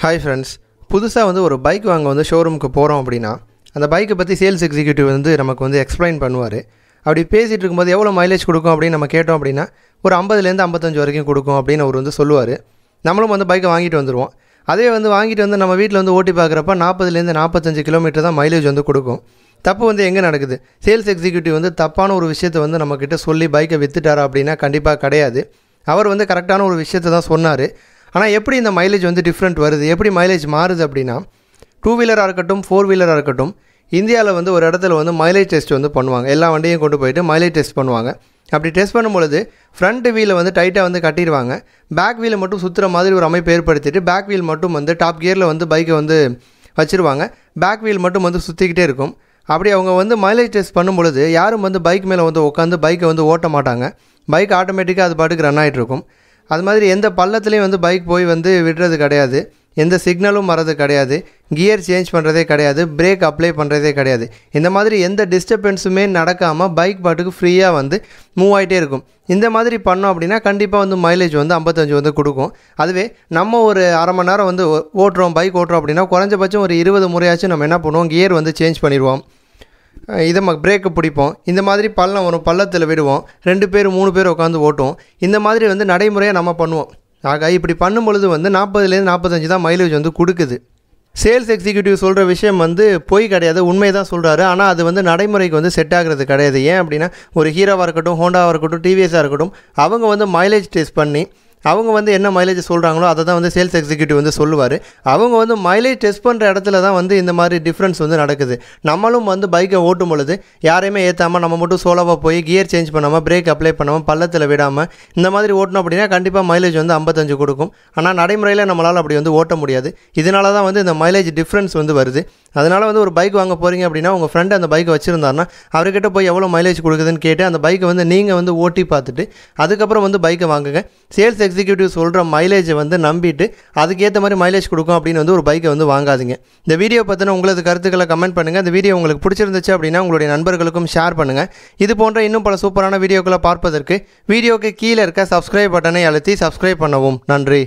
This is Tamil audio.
ஹாய் ஃப்ரெண்ட்ஸ் புதுசாக வந்து ஒரு பைக் வாங்க வந்து ஷோரூமுக்கு போகிறோம் அப்படின்னா அந்த பைக்கை பற்றி சேல்ஸ் எக்ஸிக்யூட்டிவ் வந்து நமக்கு வந்து எக்ஸ்பிளைன் பண்ணுவார். அப்படி பேசிகிட்டு இருக்கும்போது எவ்வளோ மைலேஜ் கொடுக்கும் அப்படின்னு நம்ம கேட்டோம் அப்படின்னா ஒரு ஐம்பதுலேருந்து ஐம்பத்தஞ்சு வரைக்கும் கொடுக்கும் அப்படின்னு அவர் வந்து சொல்லுவார். நம்மளும் வந்து பைக்கை வாங்கிட்டு வந்துடுவோம் அதே வந்து வாங்கிட்டு வந்து நம்ம வீட்டில் வந்து ஓட்டி பார்க்குறப்ப நாற்பதுலேருந்து நாற்பத்தஞ்சு கிலோமீட்டர் தான் மைலேஜ் வந்து கொடுக்கும். தப்பு வந்து எங்கே நடக்குது? சேல்ஸ் எக்ஸிக்யூட்டிவ் வந்து தப்பான ஒரு விஷயத்தை வந்து நம்மக்கிட்ட சொல்லி பைக்கை வித்துட்டாரா அப்படின்னா கண்டிப்பாக கிடையாது. அவர் வந்து கரெக்டான ஒரு விஷயத்தை தான் சொன்னார். ஆனால் எப்படி இந்த மைலேஜ் வந்து டிஃப்ரெண்ட் வருது? எப்படி மைலேஜ் மாறுது அப்படின்னா டூ வீலராக இருக்கட்டும் ஃபோர் வீலராக இருக்கட்டும் இந்தியாவில் வந்து ஒரு இடத்துல வந்து மைலேஜ் டெஸ்ட் வந்து பண்ணுவாங்க. எல்லா வண்டியும் கொண்டு போயிட்டு மைலேஜ் டெஸ்ட் பண்ணுவாங்க. அப்படி டெஸ்ட் பண்ணும்பொழுது ஃப்ரண்ட் வீலை வந்து டைட்டாக வந்து கட்டிடுவாங்க. பேக் வீலை மட்டும் சுற்றுற மாதிரி ஒரு அமைப்பு ஏற்படுத்திட்டு பேக் வீல் மட்டும் வந்து டாப் கியரில் வந்து பைக்கை வந்து வச்சுருவாங்க. பேக் வீல் மட்டும் வந்து சுற்றிக்கிட்டே இருக்கும். அப்படி அவங்க வந்து மைலேஜ் டெஸ்ட் பண்ணும்பொழுது யாரும் வந்து பைக் மேலே வந்து உட்காந்து பைக்கை வந்து ஓட்ட மாட்டாங்க. பைக் ஆட்டோமேட்டிக்காக அது பாட்டுக்கு ரன் ஆகிட்டு இருக்கும். அது மாதிரி எந்த பள்ளத்துலேயும் வந்து பைக் போய் வந்து விடுறது கிடையாது. எந்த சிக்னலும் வர்றது கிடையாது. கியர் சேஞ்ச் பண்ணுறதே கிடையாது. பிரேக் அப்ளை பண்ணுறதே கிடையாது. இந்த மாதிரி எந்த டிஸ்டர்பன்ஸுமே நடக்காமல் பைக் பாட்டுக்கு ஃப்ரீயாக வந்து மூவ் ஆகிட்டே இருக்கும். இந்த மாதிரி பண்ணோம் அப்படின்னா கண்டிப்பாக வந்து மைலேஜ் வந்து ஐம்பத்தஞ்சு வந்து கொடுக்கும். அதுவே நம்ம ஒரு அரை மணி நேரம் வந்து ஓட்டுறோம் பைக் ஓட்டுறோம் அப்படின்னா குறைஞ்சபட்சம் ஒரு இருபது முறையாச்சும் நம்ம என்ன பண்ணுவோம்? கியர் வந்து சேஞ்ச் பண்ணிடுவோம். இதை ம பிரேக்கு பிடிப்போம். இந்த மாதிரி பள்ளம் வரும் பள்ளத்தில் விடுவோம். ரெண்டு பேர் மூணு பேர் உட்காந்து ஓட்டுவோம். இந்த மாதிரி வந்து நடைமுறையாக நம்ம பண்ணுவோம். ஆக இப்படி பண்ணும் பொழுது வந்து நாற்பதுலேருந்து நாற்பத்தஞ்சு தான் மைலேஜ் வந்து கொடுக்குது. சேல்ஸ் எக்ஸிக்யூட்டிவ் சொல்கிற விஷயம் வந்து பொய் கிடையாது உண்மை தான் சொல்கிறாரு ஆனால் அது வந்து நடைமுறைக்கு வந்து செட் ஆகிறது கிடையாது. ஏன் அப்படின்னா ஒரு ஹீரோவாக இருக்கட்டும் ஹோண்டாவாக இருக்கட்டும் டிவிஎஸாக இருக்கட்டும் அவங்க வந்து மைலேஜ் டெஸ்ட் பண்ணி அவங்க வந்து என்ன மைலேஜ் சொல்கிறாங்களோ அதை தான் வந்து சேல்ஸ் எக்ஸிக்யூட்டிவ் வந்து சொல்லுவார். அவங்க வந்து மைலேஜ் டெஸ்ட் பண்ணுற இடத்துல தான் வந்து இந்த மாதிரி டிஃப்ரென்ஸ் வந்து நடக்குது. நம்மளும் வந்து பைக்கை ஓட்டும் பொழுது யாரையுமே ஏற்றாமல் நம்ம மட்டும் சோலோவாக போய் கியர் சேஞ்ச் பண்ணாமல் பிரேக் அப்ளை பண்ணாமல் பள்ளத்தில் விடாமல் இந்த மாதிரி ஓட்டணும் அப்படின்னா கண்டிப்பாக மைலேஜ் வந்து ஐம்பத்தஞ்சு கொடுக்கும். ஆனால் நடைமுறையில் நம்மளால் அப்படி வந்து ஓட்ட முடியாது. இதனால தான் வந்து இந்த மைலேஜ் டிஃப்ரென்ஸ் வந்து வருது. அதனால் வந்து ஒரு பைக் வாங்க போகிறீங்க அப்படின்னா உங்கள் ஃப்ரெண்டு அந்த பைக்கை வச்சுருந்தாருன்னா அவர்கிட்ட போய் எவ்வளோ மைலேஜ் கொடுக்குதுன்னு கேட்டு அந்த பைக்கை வந்து நீங்கள் வந்து ஓட்டி பார்த்துட்டு அதுக்கப்புறம் வந்து பைக்கை வாங்குங்க. சேல்ஸ் எக்ஸிக்யூட்டிவ் சொல்கிற மைலேஜை வந்து நம்பிட்டு அதுக்கேற்ற மாதிரி மைலேஜ் கொடுக்கும் அப்படின்னு வந்து ஒரு பைக்கை வந்து வாங்காதீங்க. இந்த வீடியோ பற்றின உங்களது கருத்துக்களை கமெண்ட் பண்ணுங்கள் இந்த வீடியோ உங்களுக்கு பிடிச்சிருந்துச்சு அப்படின்னா உங்களுடைய நண்பர்களுக்கும் ஷேர் பண்ணுங்கள் இது போன்ற இன்னும் பல சூப்பரான வீடியோக்களை பார்ப்பதற்கு வீடியோக்கு கீழே இருக்க சப்ஸ்கிரைப் பட்டனை அழுத்தி சப்ஸ்கிரைப் பண்ணவும். நன்றி.